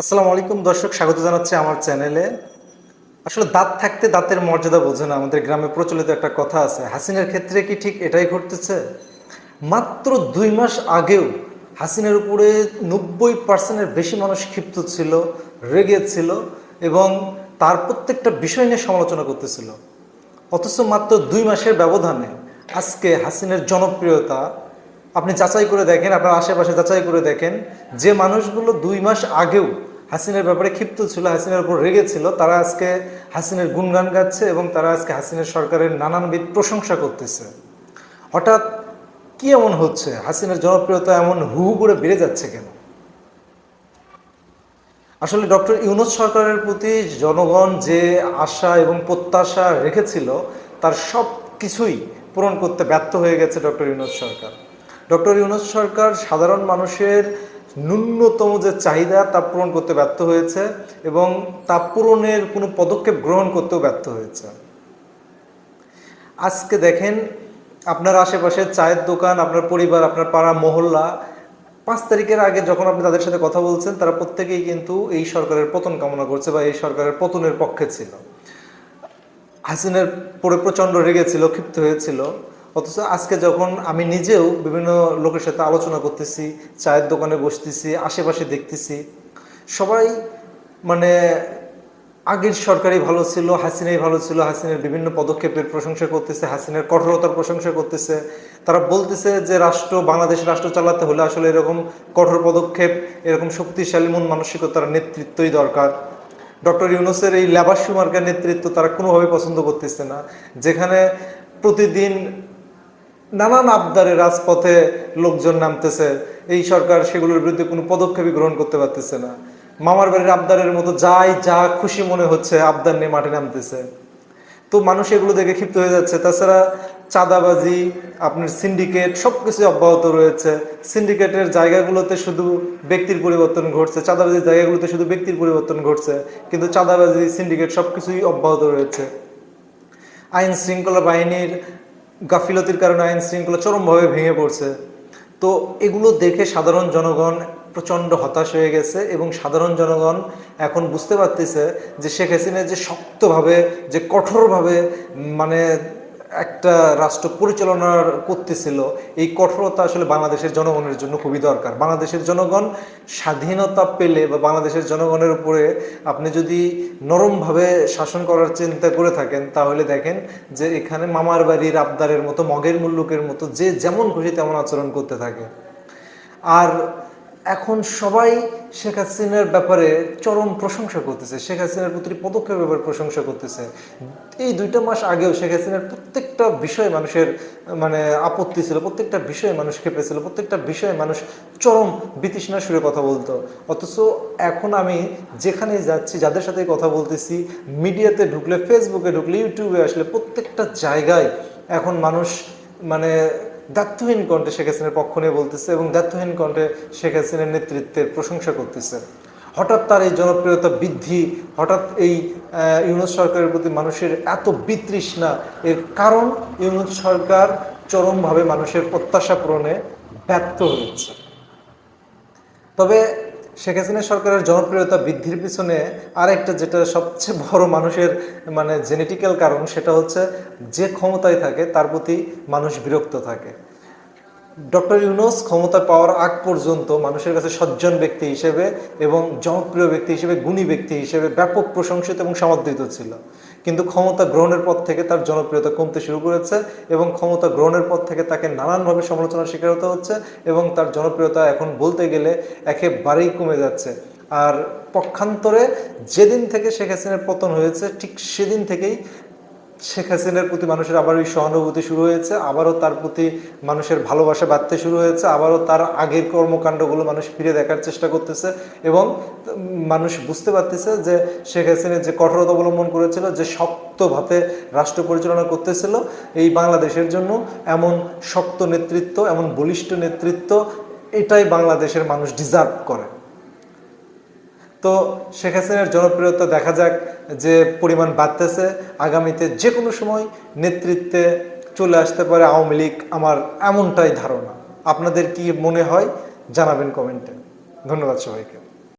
আসসালামু আলাইকুম দর্শক, স্বাগত জানাচ্ছি আমার চ্যানেলে। আসলে দাঁত থাকতে দাঁতের মর্যাদা বোঝে না, আমাদের গ্রামে প্রচলিত একটা কথা আছে। হাসিনার ক্ষেত্রে কি ঠিক এটাই ঘটতেছে? মাত্র দুই মাস আগেও হাসিনার উপরে নব্বই পার্সেন্টের বেশি মানুষ ক্ষিপ্ত ছিল, রেগে ছিল এবং তার প্রত্যেকটা বিষয় নিয়ে সমালোচনা করতেছিল। অথচ মাত্র দুই মাসের ব্যবধানে আজকে হাসিনের জনপ্রিয়তা, আপনি যাচাই করে দেখেন, আপনার আশেপাশে যাচাই করে দেখেন, যে মানুষগুলো দুই মাস আগেও হাসিনের ব্যাপারে ক্ষিপ্ত ছিল, হাসিনের উপর রেগেছিল তারা আজকে হাসিনের গুণগান গাচ্ছে এবং তারা আজকে হাসিনের সরকারের নানানবিধ প্রশংসা করতেছে। হঠাৎ কি এমন হচ্ছে? হাসিনের জনপ্রিয়তা এমন হু হু করে বেড়ে যাচ্ছে কেন? আসলে ডক্টর ইউনুস সরকারের প্রতি জনগণ যে আশা এবং প্রত্যাশা রেখেছিল, তার সব কিছুই পূরণ করতে ব্যর্থ হয়ে গেছে ডক্টর ইউনুস সরকার। ডক্টর ইউনুস সরকার সাধারণ মানুষের ন্যূনতম যে চাহিদা, তা পূরণ করতে ব্যর্থ হয়েছে এবং তা পূরণের কোনো পদক্ষেপ গ্রহণ করতেও ব্যর্থ হয়েছে। আজকে দেখেন, আপনার আশেপাশে চায়ের দোকান, আপনার পরিবার, আপনার পাড়া মহল্লা, পাঁচ তারিখের আগে যখন আপনি তাদের সাথে কথা বলছেন, তারা প্রত্যেকেই কিন্তু এই সরকারের পতন কামনা করছে বা এই সরকারের পতনের পক্ষে ছিল। হাসিনের পরে প্রচণ্ড রেগেছিল ক্ষিপ্ত হয়েছিল। অথচ আজকে যখন আমি নিজেও বিভিন্ন লোকের সাথে আলোচনা করতেছি, চায়ের দোকানে বসতেছি, আশেপাশে দেখতেছি, সবাই মানে আগের সরকারই ভালো ছিল, হাসিনাই ভালো ছিল, হাসিনের বিভিন্ন পদক্ষেপের প্রশংসা করতেছে, হাসিনের কঠোরতার প্রশংসা করতেছে। তারা বলতেছে যে রাষ্ট্র, বাংলাদেশ রাষ্ট্র চালাতে হলে আসলে এরকম কঠোর পদক্ষেপ, এরকম শক্তিশালী মন মানসিকতার নেতৃত্বই দরকার। ডক্টর ইউনুসের এই লেবার সুমার্কার নেতৃত্ব তারা কোনোভাবে পছন্দ করতেছে না। যেখানে প্রতিদিন নানান আবদারে রাজপথে লোকজন নামতেছে। এই সরকার সেগুলোর বিরুদ্ধে কোনো পদক্ষেপই গ্রহণ করতে পারতেছে না। মামার বাড়ির আবদারের মতো যাই, যা খুশি মনে হচ্ছে, আবদার নিয়ে মাঠে নামতেছে। তো মানুষ এগুলো দেখে ক্ষিপ্ত হয়ে যাচ্ছে। তাছাড়া চাঁদাবাজি, আপনার সিন্ডিকেট সব কিছু অব্যাহত রয়েছে। সিন্ডিকেটের জায়গাগুলোতে শুধু ব্যক্তির পরিবর্তন ঘটছে। চাঁদাবাজির জায়গাগুলোতে শুধু ব্যক্তির পরিবর্তন ঘটছে। কিন্তু চাঁদাবাজি, সিন্ডিকেট সব কিছুই অব্যাহত রয়েছে। আইন শৃঙ্খলা বাহিনীর গাফিলতির কারণে আইন শৃঙ্খলা চরমভাবে ভেঙে পড়ছে। তো এগুলো দেখে সাধারণ জনগণ প্রচণ্ড হতাশ হয়ে গেছে এবং সাধারণ জনগণ এখন বুঝতে পারতেছে যে শেখ হাসিনা যে শক্তভাবে, যে কঠোরভাবে মানে একটা রাষ্ট্র পরিচালনা করতেছিল, এই কঠোরতা আসলে বাংলাদেশের জনগণের জন্য খুবই দরকার। বাংলাদেশের জনগণ স্বাধীনতা পেলে বা বাংলাদেশের জনগণের উপরে আপনি যদি নরমভাবে শাসন করার চিন্তা করে থাকেন, তাহলে দেখেন যে এখানে মামার বাড়ির আবদারের মতো, মগের মুল্লুকের মতো যে যেমন খুশি তেমন আচরণ করতে থাকে। আর এখন সবাই শেখ হাসিনার ব্যাপারে চরম প্রশংসা করতেছে, শেখ হাসিনার প্রতিটি পদক্ষেপের ব্যাপারে প্রশংসা করতেছে। এই দুইটা মাস আগেও শেখ হাসিনার প্রত্যেকটা বিষয়ে মানুষের মানে আপত্তি ছিল, প্রত্যেকটা বিষয়ে মানুষ খেপেছিল প্রত্যেকটা বিষয়ে মানুষ চরম বিতৃষ্ণা সুরে কথা বলতো। অথচ এখন আমি যেখানেই যাচ্ছি, যাদের সাথে কথা বলতেছি, মিডিয়াতে ঢুকলে, ফেসবুকে ঢুকলে, ইউটিউবে আসলে প্রত্যেকটা জায়গায় এখন মানুষ মানে দায়িত্বহীন কণ্ঠে শেখ হাসিনার পক্ষ নিয়ে বলতেছে এবং দায়িত্বহীন কণ্ঠে শেখ হাসিনার নেতৃত্বের প্রশংসা করতেছে। হঠাৎ তার এই জনপ্রিয়তা বৃদ্ধি, হঠাৎ এই ইউনুস সরকারের প্রতি মানুষের এত বিতৃষ্ণা, এর কারণ ইউনুস সরকার চরমভাবে মানুষের প্রত্যাশা পূরণে ব্যর্থ হয়েছে। তবে শেখ হাসিনা সরকারের জনপ্রিয়তা বৃদ্ধির পিছনে আরেকটা যেটা সবচেয়ে বড় মানুষের মানে জেনেটিক্যাল কারণ সেটা হচ্ছে যে ক্ষমতায় থাকে, তার প্রতি মানুষ বিরক্ত থাকে। ডক্টর ইউনুস ক্ষমতা পাওয়ার আগ পর্যন্ত মানুষের কাছে সজ্জন ব্যক্তি হিসেবে এবং জনপ্রিয় ব্যক্তি হিসেবে, গুণী ব্যক্তি হিসেবে ব্যাপক প্রশংসিত এবং সমাদৃত ছিল। কিন্তু ক্ষমতা গ্রহণের পর থেকে তার জনপ্রিয়তা কমতে শুরু করেছে এবং ক্ষমতা গ্রহণের পর থেকে তাকে নানানভাবে সমালোচনার শিকার হতে হচ্ছে এবং তার জনপ্রিয়তা এখন বলতে গেলে একেবারেই কমে যাচ্ছে। আর পক্ষান্তরে যেদিন থেকে শেখ হাসিনার পতন হয়েছে, ঠিক সেদিন থেকেই শেখ হাসিনার প্রতি মানুষের আবার ওই সহানুভূতি শুরু হয়েছে, আবারও তার প্রতি মানুষের ভালোবাসা বাড়তে শুরু হয়েছে, আবারও তার আগের কর্মকাণ্ডগুলো মানুষ ফিরে দেখার চেষ্টা করতেছে এবং মানুষ বুঝতে পারতেছে যে শেখ হাসিনা যে কঠোরতা অবলম্বন করেছিল, যে শক্তভাবে রাষ্ট্র পরিচালনা করতেছিল, এই বাংলাদেশের জন্য এমন শক্ত নেতৃত্ব, এমন বলিষ্ঠ নেতৃত্ব এটাই বাংলাদেশের মানুষ ডিজার্ভ করে। তো শেখ হাসিনার জনপ্রিয়তা দেখা যাক যে পরিমাণ বাড়তেছে। আগামীতে যে কোনো সময় নেতৃত্বে চলে আসতে পারে আওয়ামী লীগ, আমার এমনটাই ধারণা। আপনাদের কি মনে হয়? জানাবেন কমেন্টে। ধন্যবাদ সবাইকে।